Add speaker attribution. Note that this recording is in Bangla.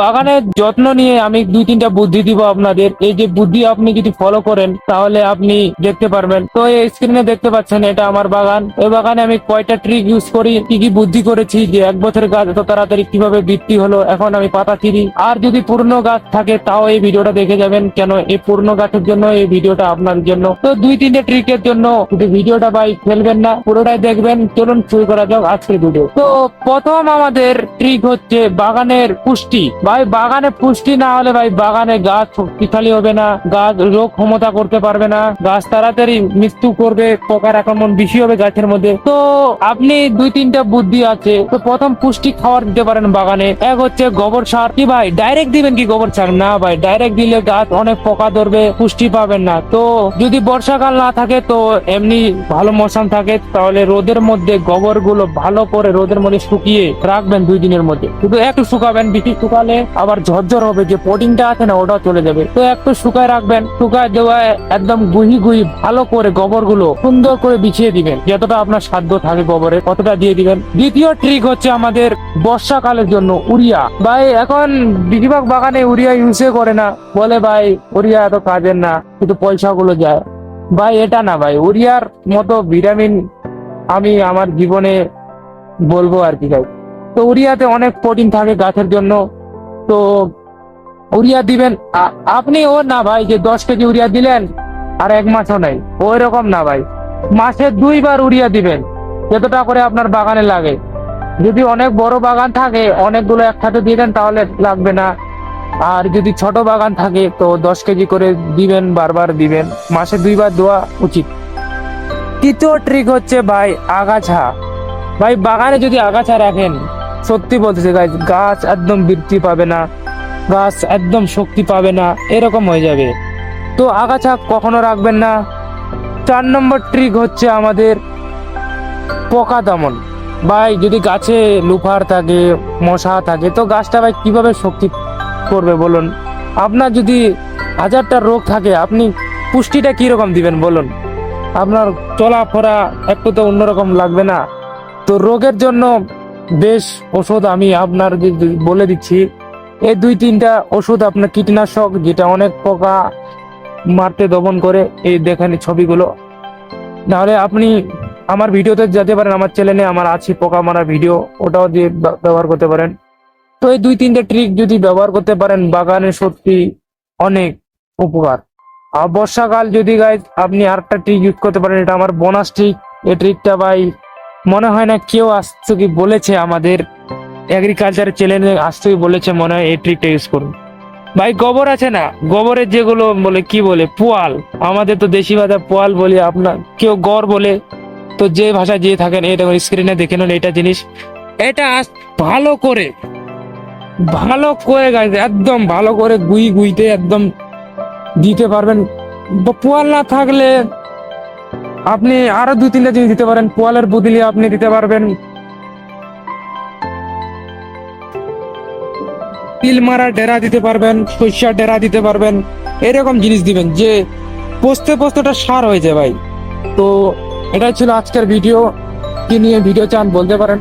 Speaker 1: বাগানের যত্ন নিয়ে আমি দুই তিনটা বুদ্ধি দিব আপনাদের। এই যে বুদ্ধি আপনি যদি ফলো করেন, তাহলে আপনি দেখতে পারবেন। তো এই স্ক্রিনে দেখতে পাচ্ছেন, এটা আমার বাগান। এই বাগানে আমি কয়টা ট্রিক ইউজ করি, কি কি বুদ্ধি করেছি, যে এক বছরের গাছ এত তাড়াতাড়ি কীভাবে বৃদ্ধি হলো, এখন আমি পাতা ছিঁড়ি আর যদি পুরনো গাছ থাকে, তাও এই ভিডিওটা দেখে যাবেন, কেন এই পুরনো গাছের জন্য, এই ভিডিওটা আপনার জন্য। তো দুই তিনটে ট্রিকের জন্য ভিডিওটা ভাই ফেলবেন না, পুরোটাই দেখবেন। চলুন শুরু করা যাক আজকের ভিডিও তো প্রথম আমাদের ট্রিক হচ্ছে বাগানের পুষ্টি। ভাই, বাগানে পুষ্টি না হলে ভাই, বাগানে গাছ শক্তিশালী হবে না, গাছ রোগ ক্ষমতা করতে পারবে না, গাছ তাড়াতাড়ি মৃত্যু করবে, পোকার আক্রমণ বেশি হবে গাছের মধ্যে। তো আপনি দুই তিনটা বুদ্ধি আছে, তো প্রথম পুষ্টি খাবার দিতে পারেন বাগানে। এক হচ্ছে গোবর সার। কি ভাই ডাইরেক্ট দিবেন কি গোবর সার? না ভাই ডাইরেক্ট দিলে গাছ অনেক পোকা ধরবে, পুষ্টি পাবেন না। তো যদি বর্ষাকাল না থাকে, তো এমনি ভালো মৌসুম থাকে, তাহলে রোদের মধ্যে গোবরগুলো ভালো করে রোদের মধ্যে শুকিয়ে রাখবেন দুই দিনের মধ্যে। শুধু একটু শুকাবেন, বেশি শুকালে আবার ঝরঝর হবে যে প্রোটিনটা আছে না, ওটাও চলে যাবে। তো একটু শুকায় রাখবেন, শুকায় দেওয়ায় একদম গুহি গুহি ভালো করে গোবরগুলো সুন্দর করে বিছিয়ে দিবেন। যতটা আপনার সাধ্য থাকে গোবরে কতটা দিয়ে দিবেন। দ্বিতীয় ট্রিক হচ্ছে আমাদের বর্ষাকালের জন্য উড়িয়া ভাই, এখন বেশিরভাগ বাগানে উড়িয়া ইউজে করে না। বলে, ভাই উড়িয়া এত কাজের না, কিন্তু পয়সা গুলো যায়। ভাই, এটা না ভাই উড়িয়ার মতো ভিটামিন আমি আমার জীবনে বলব আর কি ভাই। তো উড়িয়াতে অনেক প্রোটিন থাকে গাছের জন্য। তো উড়িয়া দিবেন। আপনি ও না ভাই, যে দশ কেজি উড়িয়া দিলেন, আর এক মাসও নাই। ওই রকম না ভাই। মাসে দুইবার উড়িয়া দিবেন, যতটা করে আপনার বাগানে লাগে। যদি অনেক বড় বাগান থাকে, অনেকগুলো একসাথে দিয়ে দেন, তাহলে লাগবে না। আর যদি ছোট বাগান থাকে, তো দশ কেজি করে দিবেন, বারবার দিবেন। মাসে দুইবার দেওয়া উচিত। তৃতীয় ট্রিক হচ্ছে ভাই আগাছা। ভাই বাগানে যদি আগাছা রাখেন সত্যি বলতেছে গাছ গাছ একদম বৃদ্ধি পাবে না, গাছ একদম শক্তি পাবে না, এরকম হয়ে যাবে। তো আগাছা কখনো রাখবেন না। চার নম্বর ট্রিক হচ্ছে আমাদের পোকা দমন। ভাই, যদি গাছে লুফার থাকে, মশা থাকে, তো গাছটা ভাই কীভাবে শক্তি করবে বলুন? আপনার যদি হাজারটা রোগ থাকে, আপনি পুষ্টিটা কীরকম দিবেন বলুন? আপনার চলাফেরা একটু তো অন্যরকম লাগবে না। তো রোগের জন্য বেশ ওষুধ আমি আপনার বলে দিচ্ছি। এই দুই তিনটা ওষুধ আপনার কীটনাশক, যেটা অনেক পোকা মারতে দমন করে। এই দেখেন ছবিগুলো। নাহলে আপনি আমার ভিডিওতে যেতে পারেন, আমার চ্যানেলে আমার আছে পোকা মারা ভিডিও, ওটাও দিয়ে ব্যবহার করতে পারেন। তো এই দুই তিনটে ট্রিক যদি ব্যবহার করতে পারেন, বাগানে সত্যি অনেক উপকার। আর বর্ষাকাল যদি গাই আপনি আরেকটা ট্রিক ইউজ করতে পারেন, এটা আমার বোনাস ট্রিক এই ট্রিকটা ভাই মনে হয় না কেউ আসছে কি বলেছে আমাদের এগ্রিকালচার চ্যানেলে আসতে কি বলেছে, মনে হয় এই ট্রিকটা ইউজ করুন। ভাই, গোবর আছে না? গোবরের যেগুলো বলে, কি বলে? পোয়াল। আমাদের তো দেশি ভাষা পোয়াল বলি, আপনার কেউ গড় বলে, তো যে ভাষা যে থাকেন, এটা স্ক্রিনে দেখে নেন, এটা জিনিস। এটা ভালো করে ভালো করে গাছ একদম ভালো করে গুই গুইতে একদম দিতে পারবেন। পোয়াল না থাকলে আপনি আরও দুই তিনটা জিনিস দিতে পারেন। পোয়ালের বদলে আপনি দিতে পারবেন। তিল মারা ডেরা দিতে পারবেন, সরিষার ডেরা দিতে পারবেন, এরকম জিনিস দিবেন যে পোস্তে পোস্তটা সার হয়ে যায় ভাই। তো এটাই ছিল আজকের ভিডিও। কি নিয়ে ভিডিও চান বলতে পারেন।